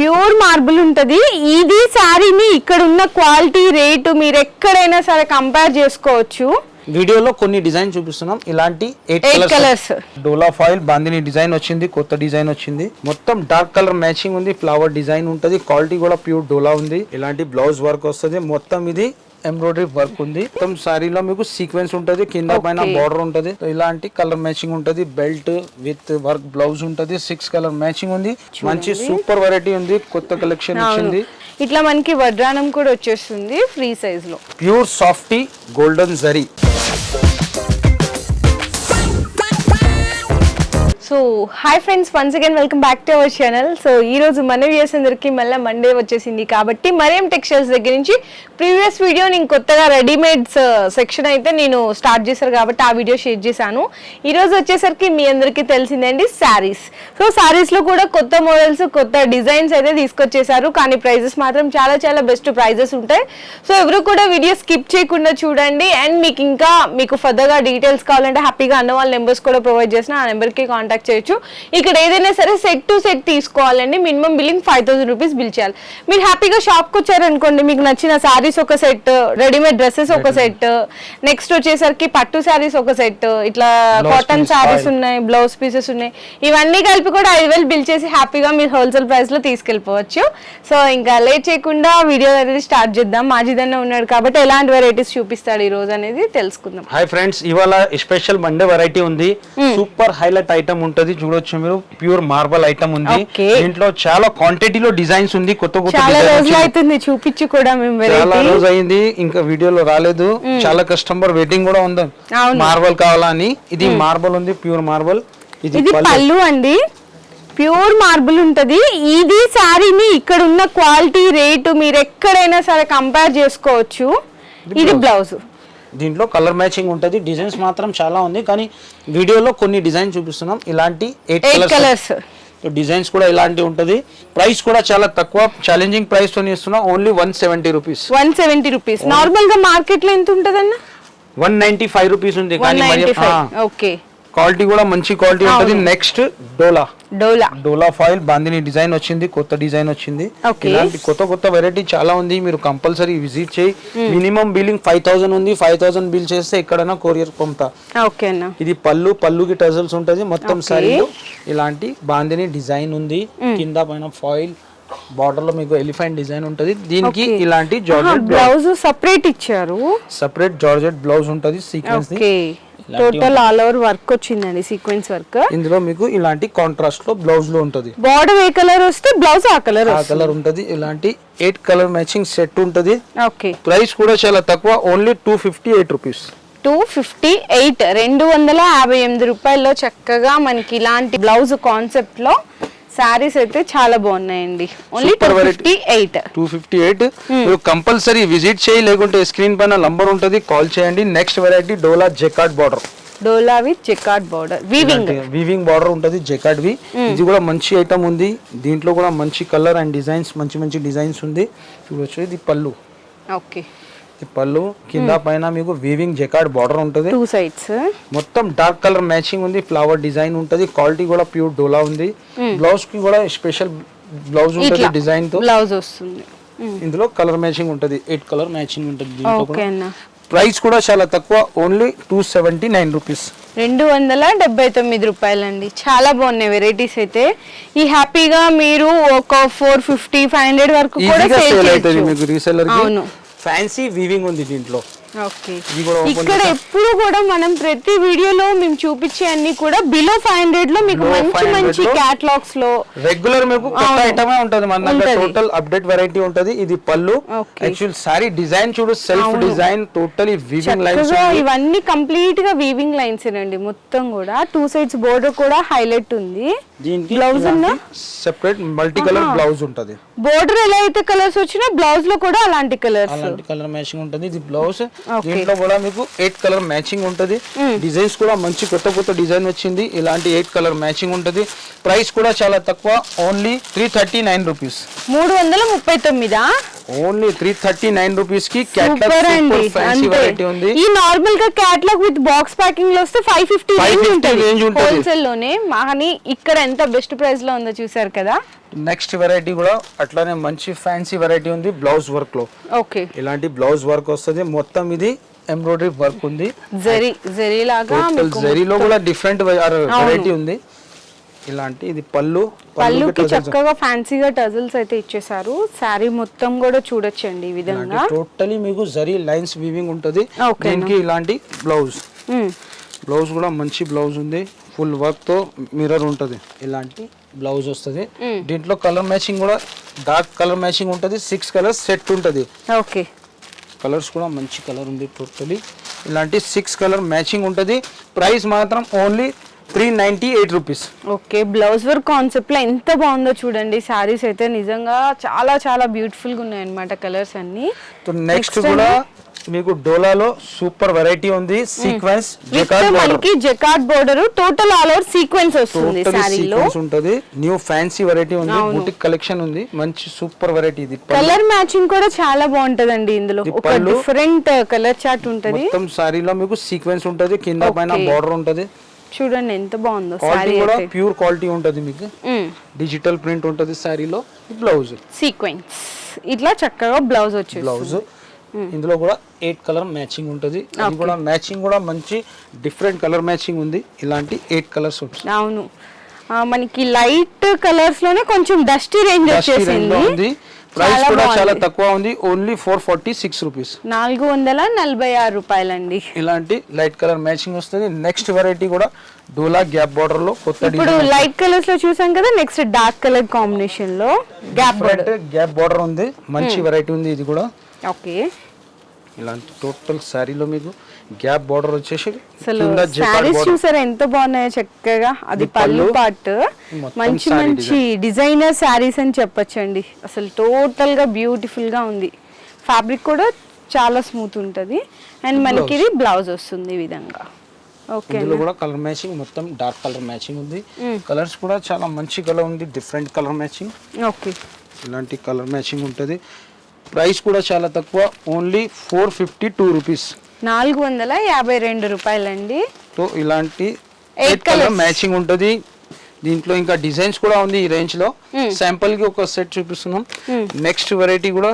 Pure marble ఉంటది. ఇది శారీని ఇక్కడ ఉన్న క్వాలిటీ రేటు మీరు ఎక్కడైనా సరే కంపేర్ చేసుకోవచ్చు. వీడియోలో కొన్ని డిజైన్ చూపిస్తున్నాం. ఇలాంటి ఎయిట్ కలర్స్. డోలా ఫాయిల్ బాందిని డిజైన్ వచ్చింది కొత్త డిజైన్ వచ్చింది. మొత్తం డార్క్ కలర్ మ్యాచింగ్ ఉంది ఫ్లవర్ డిజైన్ ఉంటది క్వాలిటీ కూడా ప్యూర్ డోలా ఉంది. ఇలాంటి బ్లౌజ్ వర్క్ వస్తుంది. మొత్తం ఇది ఎంబ్రాయిడరీ వర్క్ ఉంది. మొత్తం సారీలో మీకు సీక్వెన్స్ ఉంటది కింద పైన. బార్డర్ ఉంటది. ఇలాంటి కలర్ మ్యాచింగ్ ఉంటది. బెల్ట్ విత్ వర్క్ బ్లౌజ్ ఉంటది. సిక్స్ కలర్ మ్యాచింగ్ ఉంది. మంచి సూపర్ వెరైటీ ఉంది. కొత్త కలెక్షన్ వచ్చింది ఇట్లా మనకి వడ్రానం కూడా వచ్చేస్తుంది ఫ్రీ సైజ్లో. Pure softy golden zari so hi friends once again welcome back to our channel so ఈ రోజు మన వ్యూస్ అందరికీ మళ్ళీ మండే వచ్చేసింది కాబట్టి మరేం టెక్స్టైల్స్ దగ్గర నుంచి ప్రీవియస్ వీడియో నేను కొత్తగా రెడీమేడ్స్ సెక్షన్ uh, అయితే నేను స్టార్ట్ చేశారు కాబట్టి ఆ వీడియో షేర్ చేశాను. ఈరోజు వచ్చేసరికి మీ అందరికీ తెలిసిందండి శారీస్ సో శారీస్లో కూడా కొత్త మోడల్స్ కొత్త డిజైన్స్ అయితే తీసుకొచ్చేసారు కానీ ప్రైజెస్ మాత్రం చాలా చాలా బెస్ట్ ప్రైజెస్ ఉంటాయి. సో ఎవరు కూడా వీడియో స్కిప్ చేయకుండా చూడండి. అండ్ మీకు ఇంకా మీకు ఫర్దర్గా డీటెయిల్స్ కావాలంటే హ్యాపీగా అన్న వాళ్ళ నెంబర్స్ కూడా ప్రొవైడ్ చేసిన. ఆ నెంబర్కి కాంటాక్ట్ చేయొచ్చు. ఇక్కడ ఏదైనా సరే సెట్ టు సెట్ తీసుకోవాలండి. Minimum billing five thousand rupees bill చేయాలి. మీరు హ్యాపీగా షాప్కి వచ్చారనుకోండి మీకు నచ్చిన శారీస్ ఒక సెట్ రెడీమేడ్ డ్రెస్సెస్ ఒక సెట్ నెక్స్ట్ వచ్చేసరికి పట్టు శారీస్ ఒక సెట్ ఇట్లా కాటన్ శారీస్. ఉన్నాయి బ్లౌజ్ పీసెస్ ఉన్నాయి. ఇవన్నీ కలిపి కూడా ఐదు వేలు బిల్ చేసి హ్యాపీగా మీరు హోల్సేల్ ప్రైస్లో తీసుకెళ్ళిపోవచ్చు. సో ఇంకా లేట్ చేయకుండా వీడియో అనేది స్టార్ట్ చేద్దాం. మాజిదన్న ఉన్నాడు కాబట్టి ఎలాంటి వెరైటీస్ చూపిస్తాడు ఈ రోజు అనేది తెలుసుకుందాం. హాయ్ ఫ్రెండ్స్ ఇవాళ స్పెషల్ మండే వెరైటీ ఉంది. సూపర్ హైలైట్ ఐటమ్ ఉంటది. చూడొచ్చు మీరు. ప్యూర్ మార్బల్ ఐటమ్ ఉంది. దీంట్లో చాలా క్వాంటిటీలో డిజైన్స్ ఉంది. కొత్త కొత్త. అవుతుంది. చూపించి కూడా మేము చాలా రోజు అయింది ఇంకా వీడియోలో రాలేదు. చాలా కస్టమర్ వెయిటింగ్ కూడా ఉంది. మార్బల్ కావాలా అని. ఇది మార్బల్ ఉంది. ప్యూర్ మార్బల్ ఇది పళ్ళు. పళ్ళు అండి. ప్యూర్ మార్బుల్ ఉంటది. ఇది శారీని ఇక్కడ ఉన్న క్వాలిటీ రేటు మీరు ఎక్కడైనా సరే కంపేర్ చేసుకోవచ్చు. ఇది బ్లౌజ్ దీంట్లో కలర్ మ్యాచింగ్ ఉంటది. డిజైన్స్ మాత్రం చాలా ఉంది. కానీ వీడియోలో కొన్ని డిజైన్ చూపిస్తున్నాం. ఇలాంటి ఎయిట్ కలర్స్ డిజైన్స్ కూడా ఇలాంటి ఉంటది. ప్రైస్ కూడా చాలా తక్కువ. ఛాలెంజింగ్ ప్రైస్తో ఇస్తున్నాం. Only one seventy rupees one seventy rupees నార్మల్గా మార్కెట్లో ఎంత ఉంటదన్న? వన్ నైన్టీ ఫైవ్ రూపీస్ ఉంది. కానీ ఓకే క్వాలిటీ కూడా మంచి క్వాలిటీ ఉంటది. నెక్స్ట్ డోలా. డోలా. డోలా ఫాయిల్ బాందిని డిజైన్ వచ్చింది కొత్త డిజైన్ వచ్చింది. ఇలాంటి కొత్త కొత్త వెరైటీ చాలా ఉంది మీరు కంపల్సరీ విజిట్ చేయి. మినిమం బిల్లింగ్ ఫైవ్ థౌసండ్ ఉంది ఫైవ్ థౌసండ్ బిల్ చేస్తే ఎక్కడైనా కొరియర్ పంపుతా. ఇది పళ్ళు పళ్ళుకి టజల్స్ ఉంటది మొత్తం సారీలో ఇలాంటి బాందిని డిజైన్ ఉంది కింద పైన ఫాయిల్ బార్డర్లో మీకు ఎలిఫెంట్ డిజైన్ ఉంటది. దీనికి. ఇలాంటి జార్జెట్ బ్లౌజ్. సపరేట్ ఇచ్చారు. సపరేట్ జార్జెట్ బ్లౌజ్ ఉంటది sequence total all over work వచ్చిందండి సీక్వెన్స్ వర్క్ ఇందులో మీకు ఇలాంటి కాంట్రాస్ట్లో బ్లౌజ్లో ఉంటది. బార్డర్ ఏ కలర్ వస్తే బ్లౌజ్ ఆ కలర్ ఆ కలర్ ఉంటది. ఇలాంటి ఎయిట్ కలర్ మ్యాచింగ్ సెట్ ఉంటది. ఓకే ప్రైస్ కూడా చాలా తక్కువ only two fifty eight rupees two fifty eight రెండు వందల యాభై ఎనిమిది రూపాయల్లో చక్కగా మనకి ఇలాంటి బ్లౌజ్ కాన్సెప్ట్లో శారీస్ అయితే చాలా బాగున్నాయండి. Only two. Fifty eight two fifty eight మీరు కంపల్సరీ విజిట్ చేయి లేకుంటే స్క్రీన్ పైన నంబర్ ఉంటది కాల్ చేయండి. Next variety Dola jacquard border Dola with jacquard border weaving weaving border ఉంటది జెకాట్ వి ఇది కూడా మంచి ఐటమ్ ఉంది. దీంట్లో కూడా మంచి కలర్ అండ్ డిజైన్స్ మంచి మంచి డిజైన్స్ ఉంది. చూడొచ్చు ఇది పళ్ళు. ఓకే పళ్ళు కింద పైన మీకు వీవింగ్ జెకాట్ బార్డర్ ఉంటది. టూ సైడ్స్ మొత్తం డార్క్ కలర్ మ్యాచింగ్ ఉంది ఫ్లవర్ డిజైన్ ఉంటది క్వాలిటీ కూడా ప్యూర్ డోలా ఉంది. బ్లౌజ్కి కూడా స్పెషల్ బ్లౌజ్ ఉంటది డిజైన్తో. బ్లౌజ్ వస్తుంది. ఇందులో కలర్ మ్యాచింగ్ ఉంటది ఎయిట్ కలర్ మ్యాచింగ్ ఉంటది ప్రైస్ కూడా. చాలా తక్కువ only two seventy nine rupees రెండు వందల డెబ్బై తొమ్మిది రూపాయలండి. చాలా బాగున్నాయి వెరైటీస్ అయితే. ఈ హ్యాపీగా మీరు ఒక ఫోర్ ఫిఫ్టీ ఫైవ్ హండ్రెడ్ వరకు కూడా సేల్ అవుతుంది మీకు రీసెలర్ అవును. ఫ్యాన్సీ వీవింగ్ ఉంది దీంట్లో. ఇక్కడ ఎప్పుడు కూడా మనం ప్రతి వీడియోలో మేము చూపించే అన్ని కూడా బిలో ఫైవ్ హండ్రెడ్లో మీకు మంచి 500 మంచి క్యాటలాగ్స్లో రెగ్యులర్ మీకు. ఐటమే ఉంటది మన దగ్గర. టోటల్ అప్డేట్ వెరైటీ ఉంటది. ఇది పళ్ళు. యాక్చువల్ సారీ డిజైన్ చూడు self design totally weaving lines ఇవన్నీ కంప్లీట్గా వీవింగ్ లైన్స్ అండి మొత్తం కూడా. టూ సైడ్స్ బోర్డర్ కూడా హైలైట్ ఉంది. దీనికి blouse separate multi colour blouse ఉంటది. బోర్డర్ ఎలా అయితే కలర్స్ వచ్చినా బ్లౌజ్లో కూడా అలాంటి కలర్స్ అలాంటి కలర్ మ్యాచింగ్ ఉంటది. ఇది బ్లౌజ్. దీంట్లో కూడా మీకు ఎయిట్ కలర్ మ్యాచింగ్ ఉంటది. డిజైన్స్ కూడా మంచి కొత్త కొత్త డిజైన్ వచ్చింది. ఇలాంటి ఎయిట్ కలర్ మ్యాచింగ్ ఉంటది. ప్రైస్ కూడా చాలా తక్కువ. Only three thirty nine rupees మూడు వందల ముప్పై తొమ్మిదా? ఓన్లీ త్రీ థర్టీ నైన్ రూపీస్కి సూపర్ అండి. అంతే. ఉంది. ఈ నార్మల్గా క్యాట్లాగ్ విత్ బాక్స్ ప్యాకింగ్లో వస్తే ఫైవ్ ఫిఫ్టీ 550 range ఉంటది. హోల్సేల్లోనే. కానీ ఇక్కడ ఎంత బెస్ట్ ప్రైస్లో ఉందో చూసారు కదా? నెక్స్ట్ వెరైటీ కూడా అట్లానే మంచి ఫ్యాన్సీ వెరైటీ ఉంది బ్లౌజ్ వర్క్లో. ఓకే ఇలాంటి బ్లౌజ్ వర్క్ వస్తుంది. మొత్తం ఇది ఎంబ్రాయిడరీ వర్క్ ఉంది. జరీ జరీ లాగా జరీలో కూడా డిఫరెంట్ వెరైటీ ఉంది. ఇలాంటి ఇది పళ్ళు పళ్ళుకి చక్కగా ఫ్యాన్సీగా టజల్స్ అయితే ఇచ్చేసారు శారీ మొత్తం కూడా చూడొచ్చండి ఈ విధంగా. టోటలీ మీకు జరీ లైన్స్ వీవింగ్ ఉంటుంది. దీనికి ఇలాంటి బ్లౌజ్. బ్లౌజ్ కూడా మంచి బ్లౌజ్ ఉంది. ఫుల్ వర్క్తో మిర్రర్ ఉంటుంది. ఇలాంటి బ్లౌజ్ వస్తుంది. దీంట్లో కలర్ మ్యాచింగ్ కూడా డార్క్ కలర్ మ్యాచింగ్ ఉంటుంది. సిక్స్ కలర్స్ సెట్ ఉంటుంది. ఓకే. కలర్స్ కూడా మంచి కలర్ ఉంది టోటలీ ఇలాంటి సిక్స్ కలర్ మ్యాచింగ్ ఉంటుంది. ప్రైస్ మాత్రం only three ninety eight rupees. Okay blouse work కాన్సెప్ట్లో ఎంత బాగుందో చూడండి. శారీస్ అయితే నిజంగా చాలా చాలా బ్యూటిఫుల్గా ఉన్నాయి అనమాట కలర్స్ అన్ని. నెక్స్ట్ కూడా మీకు డోలాలో సూపర్ వెరైటీ ఉంది. సీక్వెన్స్ మనకి jacquard border total all over sequence వస్తుంది సీక్వెన్స్ ఉంటుంది. న్యూ ఫ్యాన్సీ వెరైటీ ఉంది. బుటిక్ కలెక్షన్ ఉంది. మంచి సూపర్ వెరైటీ ఇది. కలర్ మ్యాచింగ్ కూడా చాలా బాగుంటదండి ఇందులో. ఇది ఒక. డిఫరెంట్ కలర్ చార్ట్ ఉంటది. మొత్తం సారీలో మీకు సీక్వెన్స్ ఉంటుంది. కింద పైన. బార్డర్ ఉంటుంది. చూడండి ఎంత బాగుందో క్వాలిటీ శారీ కూడా ప్యూర్ క్వాలిటీ ఉంటుంది మీకు. డిజిటల్ ప్రింట్ ఉంటుంది సారీలో బ్లౌజ్ సీక్వెన్స్ ఇట్లా చక్కగా బ్లౌజ్ వచ్చేసి బ్లౌజ్ ఇందులో కూడా ఎయిట్ కలర్ మ్యాచింగ్ ఉంటుంది. అది కూడా మ్యాచింగ్ కూడా మంచి డిఫరెంట్ కలర్ మ్యాచింగ్ ఉంది. ఇలాంటి ఎయిట్ కలర్స్ ఉంటుంది అవును. మనకి లైట్ కలర్స్లోనే కొంచెం డస్టీ రేంజ్ వచ్చేసింది. ప్రైస్ కూడా చాలా. తక్కువ ఉంది. Only four forty six rupees నాలుగు వందల నలభై ఆరు రూపాయలండి. ఇలాంటి లైట్ కలర్ మ్యాచింగ్ వస్తుంది. నెక్స్ట్ వెరైటీ కూడా డోలా గ్యాప్ బార్డర్లో కొత్త ఇప్పుడు లైట్ కలర్స్లో చూసాం కదా నెక్స్ట్ డార్క్ కలర్ కాంబినేషన్లో గ్యాప్ డిఫరెంట్ గ్యాప్ బార్డర్ ఉంది. మంచి వెరైటీ ఉంది ఇది కూడా. ఓకే ఇలాంటి టోటల్ శారీలో మీకు గ్యాప్ బార్డర్ వచ్చేసి అసలు బార్డర్. చూసారా? ఎంత బాగున్నాయో చక్కగా. అది పళ్ళు పార్ట్. మంచి మంచి డిజైనర్ శారీస్ అని చెప్పొచ్చండి. అసలు టోటల్గా బ్యూటిఫుల్గా ఉంది. ఫ్యాబ్రిక్ కూడా చాలా స్మూత్ ఉంటది. అండ్ మనకి ఇది బ్లౌజ్ వస్తుంది ఈ విధంగా. ఓకే ఇందులో కూడా కలర్ మ్యాచింగ్ మొత్తం డార్క్ కలర్ మ్యాచింగ్ ఉంది. కలర్స్ కూడా చాలా మంచి కలర్ ఉంది. Different colour matching. ఓకే. ఇలాంటి కలర్ మ్యాచింగ్ ఉంటుంది. ప్రైస్ కూడా చాలా తక్కువ. Only four fifty two rupees. నాలుగు వందల యాభై రెండు రూపాయలండి. సో ఇలాంటి ఎయిట్ కలర్. మ్యాచింగ్ ఉంటుంది. దీంట్లో ఇంకా డిజైన్స్ కూడా ఉంది ఈ రేంజ్లో శాంపుల్కి ఒక సెట్ చూపిస్తున్నాం. నెక్స్ట్ వెరైటీ కూడా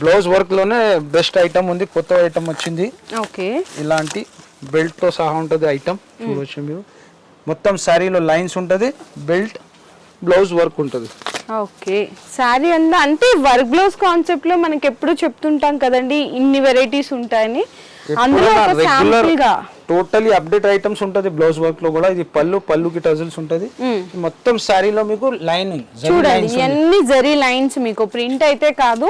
బ్లౌజ్ వర్క్లోనే బెస్ట్ ఐటమ్ ఉంది కొత్త ఐటమ్ వచ్చింది. ఓకే. ఇలాంటి బెల్ట్తో సహా ఉంటుంది ఐటమ్ చూడవచ్చు మీరు. మొత్తం శారీలో లైన్స్ ఉంటుంది బెల్ట్ బ్లౌజ్ వర్క్ ఉంటుంది. ఓకే. శారీ అందా అంటే వర్క్ బ్లౌజ్ కాన్సెప్ట్లో మనకి ఎప్పుడు చెప్తుంటాం కదండి ఇన్ని వెరైటీస్ ఉంటాయని. అందులో రెగ్యులర్ టోటలీ అప్డేట్ ఐటమ్స్ ఉంటుంది బ్లౌజ్ వర్క్లో కూడా. ఇది పళ్ళు పళ్ళుకి టజల్స్ ఉంటుంది. మొత్తం శారీలో మీకు లైనింగ్ చూడండి ఇవన్నీ జరీ లైన్స్ మీకు ప్రింట్ అయితే కాదు.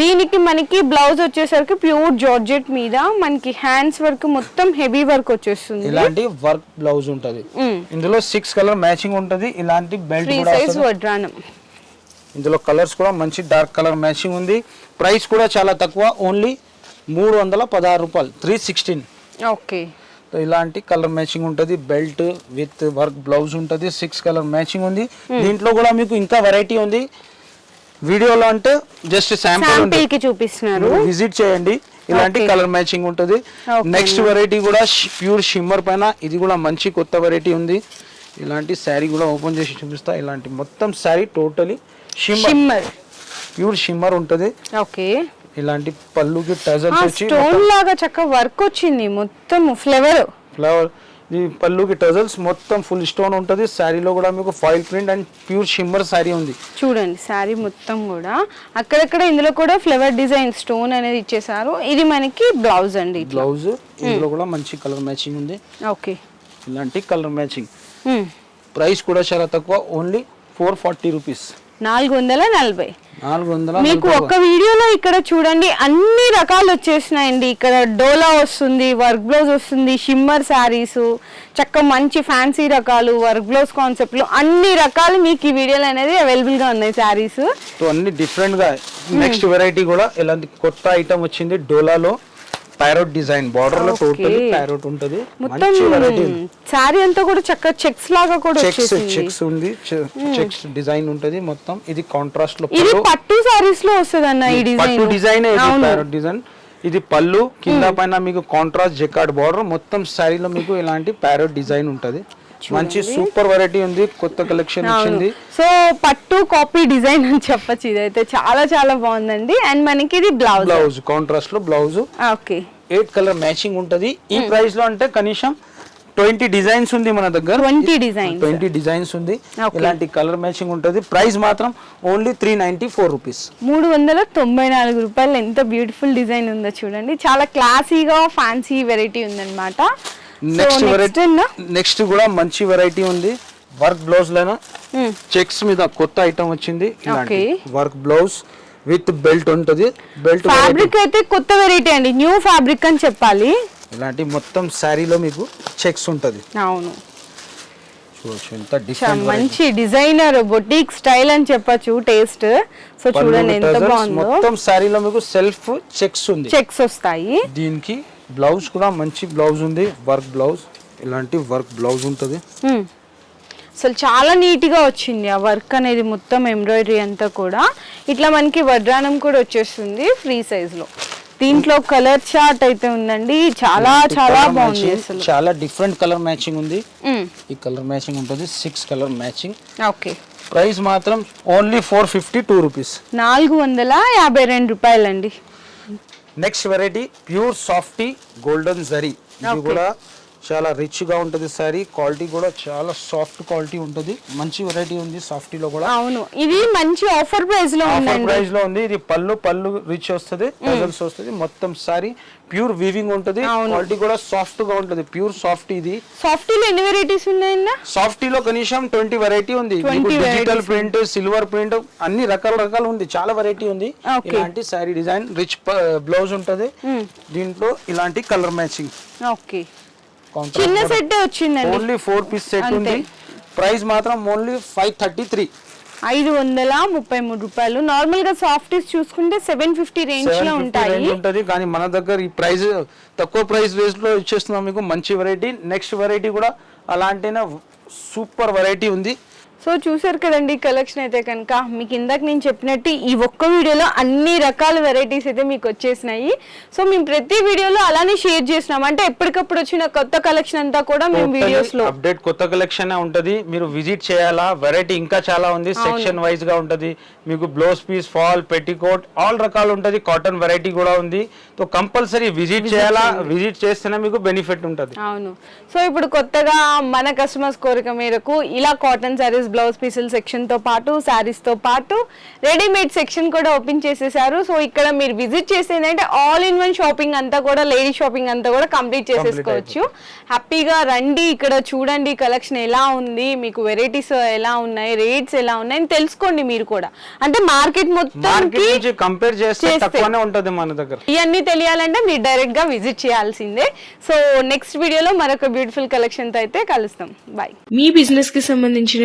దీనికి మనకి బ్లౌజ్ వచ్చేసరికి ప్యూర్ జార్జెట్ మీద మనకి హ్యాండ్స్ వర్క్ మొత్తం హెవీ వర్క్ వచ్చేస్తుంది. ఇలాంటి వర్క్ బ్లౌజ్ ఉంటుంది. ఇందులో సిక్స్ కలర్ మ్యాచింగ్ ఉంటుంది. ఇలాంటి బెల్ట్ సైజ్. వడ్రానం ఇందులో కలర్స్ కూడా మంచి డార్క్ కలర్ మ్యాచింగ్ ఉంది. ప్రైస్ కూడా చాలా తక్కువ. ఓన్లీ మూడు వందల పదహారు రూపాయలు. Three sixteen okay. ఇలాంటి కలర్ మ్యాచింగ్ ఉంటుంది. బెల్ట్ విత్ వర్క్ బ్లౌజ్ ఉంటుంది. సిక్స్ కలర్ మ్యాచింగ్ ఉంది. దీంట్లో కూడా మీకు ఇంకా వెరైటీ ఉంది. వీడియోలో అంటే జస్ట్ శాంపుల్కి చూపిస్తున్నారు. విజిట్ చేయండి. ఇలాంటి. కలర్ మ్యాచింగ్ ఉంటుంది. నెక్స్ట్ వెరైటీ కూడా ప్యూర్ షిమ్మర్ పైన. ఇది కూడా మంచి కొత్త వెరైటీ ఉంది. ఇలాంటి శారీ కూడా ఓపెన్ చేసి చూపిస్తా. ఇలాంటి మొత్తం sari totally shimmer pure shimmer ఉంటుంది. ఓకే ఇలాంటి పళ్ళుకి టజల్స్ వచ్చి స్టోన్ లాగా చక్క వర్క్ వచ్చింది మొత్తం ఫ్లేవర్ ఫ్లవర్ ఈ పళ్ళుకి టజల్స్ మొత్తం ఫుల్ స్టోన్ ఉంటుంది. శారీలో కూడా మీకు foil print and pure shimmer sari ఉంది. చూడండి శారీ మొత్తం కూడా. అక్కడక్కడ ఇందులో కూడా ఫ్లవర్ డిజైన్ స్టోన్ అనేది ఇచ్చేసారు ఇది మనకి బ్లౌజ్ అండి బ్లౌజ్ ఇందులో కూడా మంచి కలర్ మ్యాచింగ్ ఉంది. ఓకే. ఇలాంటి కలర్ మ్యాచింగ్ ప్రైస్ కూడా చాలా తక్కువ. ఓన్లీ ఫోర్ ఫార్టీ రూపీస్ నాలుగు వందల నలభై. నాలుగు వందల మీకు ఒక్క వీడియోలో ఇక్కడ చూడండి అన్ని రకాలు వచ్చేసినాయండి. ఇక్కడ డోలా వస్తుంది వర్క్ బ్లౌజ్ వస్తుంది షిమ్మర్ శారీస్ చక్క మంచి ఫ్యాన్సీ రకాలు వర్క్ బ్లౌజ్ కాన్సెప్ట్లు అన్ని రకాలు మీకు ఈ వీడియోలో అనేది అవైలబుల్గా ఉన్నాయి శారీస్. అన్ని డిఫరెంట్గా నెక్స్ట్ వెరైటీ కూడా ఇలాంటి కొత్త ఐటమ్ వచ్చింది డోలాలో. ప్యారోట్ డిజైన్ బార్డర్లో. టోటల్ ప్యారోట్ ఉంటది. మొత్తం శారీ అంతా కూడా చక్కగా చెక్స్ లాగా కూడా చెక్స్ చెక్స్ ఉంది. చెక్స్ డిజైన్ ఉంటది మొత్తం. ఇది కాంట్రాస్ట్లో ఇది. పట్టు సారీస్లో వస్తుంది అన్న ఈ పట్టు డిజైన్ డిజైన్ అవును. ప్యారోట్ డిజైన్ ఇది పళ్ళు. కింద పైన మీకు కాంట్రాస్ట్ జెకార్డ్ బార్డర్ మొత్తం శారీలో మీకు ఇలాంటి ప్యారోట్ డిజైన్ ఉంటది. మంచి సూపర్ వెరైటీ ఉంది కొత్త కలెక్షన్ వచ్చింది సో పట్టు కాపీ డిజైన్ అని చెప్పొచ్చు ఇదైతే చాలా చాలా బాగుందండి. అండ్ మనకి ఇది బ్లౌజ్. బ్లౌజ్ కాంట్రాస్ట్లో blouse. Okay. Eight colour matching ఉంటది. ఈ ప్రైస్లో అంటే కనీసం ట్వంటీ డిజైన్స్ ఉంది మన దగ్గర. Twenty designs. ట్వంటీ డిజైన్స్ ఉంది. ఇలాంటి కలర్ మ్యాచింగ్ ఉంటది. ప్రైస్ మాత్రం only three ninety four rupees. మూడు వందల తొంభై నాలుగు రూపాయలు ఎంత బ్యూటిఫుల్ డిజైన్ ఉందో చూడండి. చాలా క్లాసీగా ఫ్యాన్సీ వెరైటీ ఉందన్నమాట. నెక్స్ట్ వెరైటీ నెక్స్ట్ కూడా మంచి వెరైటీ ఉంది. వర్క్ బ్లౌజ్ లోన. చెక్స్ మీద కొత్త ఐటమ్ వచ్చింది. వర్క్ బ్లౌజ్ విత్ బెల్ట్ ఉంటది. బెల్ట్ ఫ్యాబ్రిక్ అయితే కొత్త వెరైటీ అండి. న్యూ ఫ్యాబ్రిక్ అని చెప్పాలి. ఇలాంటి మొత్తం శారీలో మీకు చెక్స్ ఉంటది. అవును. చూడొచ్చు ఎంత చాలా డిఫరెంట్ మంచి డిజైనర్ బొటిక్ స్టైల్ అని చెప్పొచ్చు టేస్ట్ సో చూడండి ఎంత బాగుందో. మొత్తం శారీలో మీకు సెల్ఫ్ చెక్స్ ఉంది. చెక్స్ వస్తాయి. దీనికి బ్లౌజ్ కూడా మంచి బ్లౌజ్ ఉంది వర్క్ బ్లౌజ్. ఇలాంటి వర్క్ బ్లౌజ్ ఉంటుంది. అసలు చాలా నీట్గా వచ్చింది ఆ వర్క్ అనేది మొత్తం ఎంబ్రాయిడరీ అంతా కూడా. ఇట్లా మనకి వడ్రానం కూడా వచ్చేస్తుంది ఫ్రీ సైజ్లో దీంట్లో కలర్ చార్ట్ అయితే ఉందండి. చాలా చాలా బాగుంది అసలు. చాలా డిఫరెంట్ కలర్ మ్యాచింగ్ ఉంది. ఈ కలర్ మ్యాచింగ్ ఉంటుంది six colour matching. Okay. Price మాత్రం only four fifty two rupees. నాలుగు వందల యాభై రెండు రూపాయలండి. Next variety pure softy golden zari ఇది కూడా చాలా రిచ్గా ఉంటుంది సారీ క్వాలిటీ కూడా చాలా సాఫ్ట్ క్వాలిటీ ఉంటుంది. మంచి వెరైటీ ఉంది సాఫ్టీలో కూడా. అవును. ఇది మంచి ఆఫర్ ప్రైస్లో ఆఫర్ ప్రైస్లో ఉంది. ఇది పళ్ళు పళ్ళు రిచ్ వస్తుంది టజల్స్ వస్తుంది. మొత్తం సారీ ప్యూర్ వీవింగ్ ఉంటుంది. క్వాలిటీ కూడా సాఫ్ట్గా ఉంటుంది. ప్యూర్ సాఫ్ట్ ఇది. సాఫ్టీలో ఎన్ని వెరైటీస్ ఉన్నాయన్నా సాఫ్టీ లో కనీసం ట్వంటీ వెరైటీ ఉంది. 20 డిజిటల్ ప్రింట్ సిల్వర్ ప్రింట్ అన్ని రకాల రకాలు ఉంది. చాలా వెరైటీ ఉంది. ఇలాంటి సారీ డిజైన్ రిచ్ బ్లౌజ్ ఉంటది. దీంట్లో ఇలాంటి కలర్ మ్యాచింగ్ ఓకే చిన్న సెట్ వచ్చిందండి. ఓన్లీ ఫోర్ పీస్ సెట్ ఉంది. ప్రైస్ మాత్రం ఓన్లీ ఫైవ్ థర్టీ త్రీ ఐదు వందల ముప్పై మూడు రూపాయలు. నార్మల్గా సాఫ్టీస్ చూసుకుంటే సెవెన్ ఫిఫ్టీ రేంజ్లో ఉంటాయి. ఉంటది. కానీ మన దగ్గర ఈ ప్రైస్ తక్కువ ప్రైస్ రేంజ్లో ఇచ్చేస్తున్నాం మీకు. మంచి వెరైటీ నెక్స్ట్ వెరైటీ కూడా అలాంటినే సూపర్ వెరైటీ ఉంది. సో చూసారు కదండి కలెక్షన్ అయితే కనుక. మీకు ఇందాక నేను చెప్పినట్టు ఈ ఒక్క వీడియోలో అన్ని రకాల వెరైటీస్ అయితే మీకు వచ్చేసినాయి. సో మేము ప్రతి వీడియోలో అలానే షేర్ చేసినాం అంటే ఎప్పటికప్పుడు వచ్చిన కొత్త కలెక్షన్ అంతా కూడా మేము వీడియోస్లో. అప్డేట్ కొత్త కలెక్షన్ ఉంటది. మీరు విజిట్ చేయాలా? వెరైటీ ఇంకా చాలా ఉంది. సెక్షన్ వైజ్గా ఉంటది. మీకు blouse piece fall petticoat all రకాలు ఉంటది. కాటన్ వెరైటీ కూడా ఉంది. సో కంపల్సరీ విజిట్ చేయాలా? విజిట్ చేస్తేనే మీకు బెనిఫిట్ ఉంటది. అవును. సో ఇప్పుడు కొత్తగా మన కస్టమర్స్ కోరిక మేరకు ఇలా కాటన్ శారీస్ బ్లౌజ్ పీసుల సెక్షన్తో పాటు శారీస్తో పాటు రెడీమేడ్ సెక్షన్ కూడా ఓపెన్ చేసేసారు. సో ఇక్కడ మీరు విజిట్ చేసి ఏంటంటే ఆల్ ఇన్ వన్ షాపింగ్ అంతా కూడా లేడీ షాపింగ్ అంతా కూడా కంప్లీట్ చేసేసుకోవచ్చు. హ్యాపీగా రండి. ఇక్కడ చూడండి కలెక్షన్ ఎలా ఉంది మీకు వెరైటీస్ ఎలా ఉన్నాయి రేట్స్ ఎలా ఉన్నాయి అని తెలుసుకోండి మీరు కూడా. అంటే మార్కెట్ మొత్తం కంపేర్ చేస్తే చేస్తే. తక్కువనే ఉంటది మన దగ్గర. ఇవన్నీ తెలియాలంటే మీరు డైరెక్ట్గా విజిట్ చేయాల్సిందే సో నెక్స్ట్ వీడియోలో మరొక బ్యూటిఫుల్ కలెక్షన్తో అయితే కలుస్తాం. బాయ్ మీ బిజినెస్కి సంబంధించిన